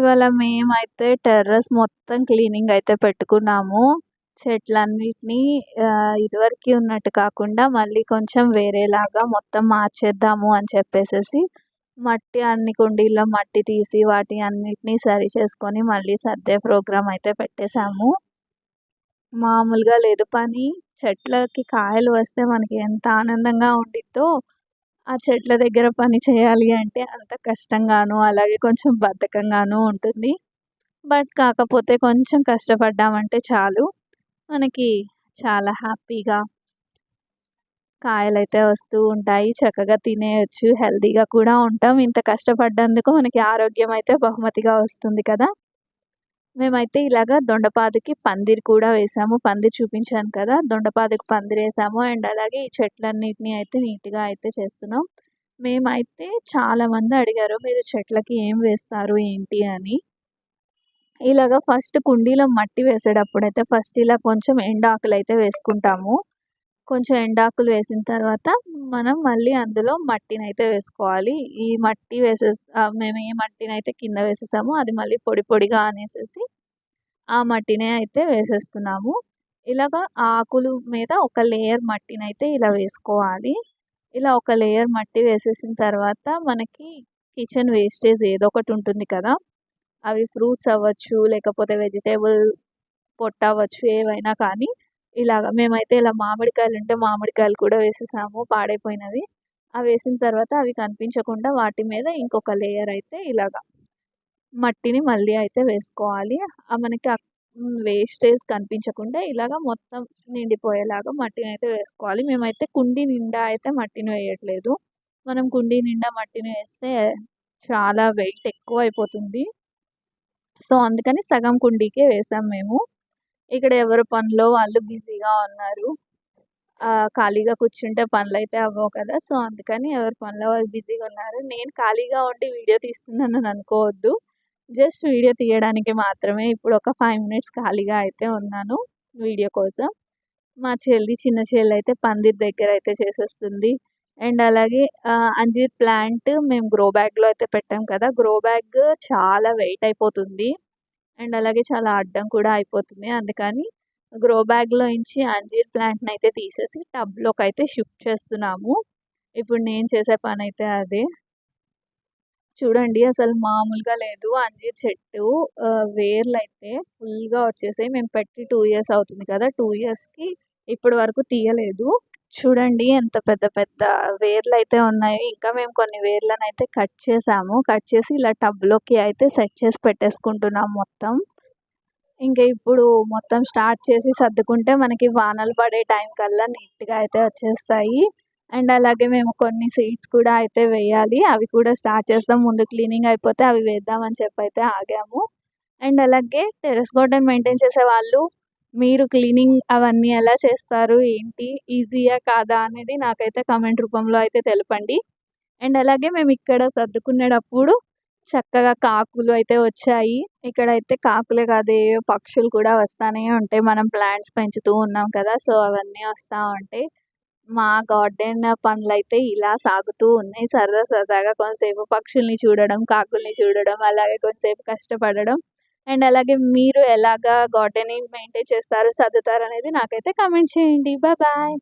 ఇవాళ మేమైతే టెర్రస్ మొత్తం క్లీనింగ్ అయితే పెట్టుకున్నాము. చెట్లన్నిటినీ ఇదివరకు ఉన్నట్టు కాకుండా మళ్ళీ కొంచెం వేరేలాగా మొత్తం మార్చేద్దాము అని చెప్పేసి మట్టి అన్ని కుండీల్లో మట్టి తీసి వాటి అన్నిటినీ సరి చేసుకొని మళ్ళీ సర్దే ప్రోగ్రాం అయితే పెట్టేశాము. మామూలుగా లేదు పని చెట్లకి కాయలు వస్తే మనకి ఎంత ఆనందంగా ఉండిద్దో ఆ చెట్ల దగ్గర పని చేయాలి అంటే అంత కష్టంగాను అలాగే కొంచెం బద్ధకంగాను ఉంటుంది. బట్ కాకపోతే కొంచెం కష్టపడ్డామంటే చాలు. మనకి చాలా హ్యాపీగా కాయలైతే వస్తూ ఉంటాయి. చక్కగా తినేయచ్చు హెల్తీగా కూడా ఉంటాం. ఇంత కష్టపడ్డందుకు మనకి ఆరోగ్యం అయితే బహుమతిగా వస్తుంది కదా. మేమైతే ఇలాగ దొండపాదికి పందిరి కూడా వేసాము. పందిరి చూపించాను కదా! దొండపాదకి పందిరి వేసాము. అండ్ అలాగే ఈ చెట్లన్నిటిని అయితే నీట్గా అయితే చేస్తున్నాం. మేమైతే చాలామంది అడిగారు మీరు చెట్లకి ఏం వేస్తారు? ఏంటి? అని. ఇలాగ ఫస్ట్ కుండీలో మట్టి వేసేటప్పుడు అయితే ఫస్ట్ ఇలా కొంచెం ఎండాకులు అయితే వేసుకుంటాము. కొంచెం ఎండాకులు వేసిన తర్వాత మనం మళ్ళీ అందులో మట్టిని అయితే వేసుకోవాలి. ఈ మట్టి వేసేసి మేము ఏ మట్టిని అయితే కింద వేసేసామో అది మళ్ళీ పొడి పొడిగా అనేసేసి ఆ మట్టినే అయితే వేసేస్తున్నాము. ఇలాగ ఆకులు మీద ఒక లేయర్ మట్టిని అయితే ఇలా వేసుకోవాలి. ఇలా ఒక లేయర్ మట్టి వేసేసిన తర్వాత మనకి కిచెన్ వేస్టేజ్ ఏదో ఒకటి ఉంటుంది కదా. అవి ఫ్రూట్స్ అవ్వచ్చు లేకపోతే వెజిటేబుల్ పొట్ట అవ్వచ్చు ఏవైనా కానీ ఇలాగ మేమైతే ఇలా మామిడికాయలు ఉంటే మామిడికాయలు కూడా వేసేసాము పాడైపోయినవి. అవి వేసిన తర్వాత అవి కనిపించకుండా వాటి మీద ఇంకొక లేయర్ అయితే ఇలాగ మట్టిని మళ్ళీ అయితే వేసుకోవాలి. మనకి వేస్టేజ్ కనిపించకుండా ఇలాగ మొత్తం నిండిపోయేలాగా మట్టిని అయితే వేసుకోవాలి. మేమైతే కుండీ నిండా అయితే మట్టిని వేయట్లేదు. మనం కుండీ నిండా మట్టిని వేస్తే చాలా వెయిట్ ఎక్కువ అయిపోతుంది. సో అందుకని సగం కుండీకే వేసాం మేము. ఇక్కడ ఎవరు పనిలో వాళ్ళు బిజీగా ఉన్నారు. ఖాళీగా కూర్చుంటే పనులు అయితే అవ్వవు కదా. సో అందుకని ఎవరి పనిలో వాళ్ళు బిజీగా ఉన్నారు. నేను ఖాళీగా ఉండి వీడియో తీస్తున్నానని అనుకోవద్దు. జస్ట్ వీడియో తీయడానికి మాత్రమే ఇప్పుడు ఒక ఫైవ్ మినిట్స్ ఖాళీగా అయితే ఉన్నాను వీడియో కోసం. మా చెల్లి చిన్న చెల్లి అయితే పందిర్ దగ్గర అయితే చేసేస్తుంది. అండ్ అలాగే అంజీర్ ప్లాంట్ మేము గ్రో బ్యాగ్లో అయితే పెట్టాం కదా. గ్రో బ్యాగ్ చాలా వెయిట్ అయిపోతుంది. అండ్ అలాగే చాలా అడ్డం కూడా అయిపోతుంది. అందుకని గ్రో బ్యాగ్లో నుంచి అంజీర్ ప్లాంట్ని అయితే తీసేసి టబ్లోకి అయితే షిఫ్ట్ చేస్తున్నాము. ఇప్పుడు నేను చేసే పని అయితే అదే. చూడండి అసలు మామూలుగా లేదు. అంజీర్ చెట్టు వేర్లు అయితే ఫుల్గా వచ్చేసాయి. మేము పెట్టి టూ ఇయర్స్ అవుతుంది కదా టూ ఇయర్స్కి ఇప్పటి వరకు తీయలేదు. చూడండి ఎంత పెద్ద పెద్ద వేర్లు అయితే ఉన్నాయి. ఇంకా మేము కొన్ని వేర్లను అయితే కట్ చేసాము. కట్ చేసి ఇలా టబ్లోకి అయితే సెట్ చేసి పెట్టేసుకుంటున్నాం మొత్తం. ఇంకా ఇప్పుడు మొత్తం స్టార్ట్ చేసి సర్దుకుంటే మనకి వానలు పడే టైం కల్లా నీట్గా అయితే వచ్చేస్తాయి. అండ్ అలాగే మేము కొన్ని సీడ్స్ కూడా అయితే వేయాలి. అవి కూడా స్టార్ట్ చేస్తాం. ముందు క్లీనింగ్ అయిపోతే అవి వేద్దామని చెప్పి అయితే ఆగాము. అండ్ అలాగే టెరెస్ గార్డెన్ మెయింటైన్ చేసే వాళ్ళు మీరు క్లీనింగ్ అవన్నీ ఎలా చేస్తారు? ఏంటి? ఈజీయా కాదా? అనేది నాకైతే కామెంట్ రూపంలో అయితే తెలపండి. అండ్ అలాగే మేము ఇక్కడ సర్దుకునేటప్పుడు చక్కగా కాకులు అయితే వచ్చాయి. ఇక్కడైతే కాకులే కాదు ఏ పక్షులు కూడా వస్తూనే ఉంటాయి. మనం ప్లాంట్స్ పెంచుతూ ఉన్నాం కదా సో అవన్నీ వస్తూ ఉంటాయి. మా గార్డెన్ పనులు అయితే ఇలా సాగుతూ ఉన్నాయి. సరదా సరదాగా కొంతసేపు పక్షుల్ని చూడడం కాకుల్ని చూడడం అలాగే కొంతసేపు కష్టపడడం. అండ్ అలాగే మీరు ఎలాగా గార్డెనింగ్ మెయింటైన్ చేస్తారు సర్దుతారు అనేది నాకైతే కామెంట్ చేయండి. Bye bye.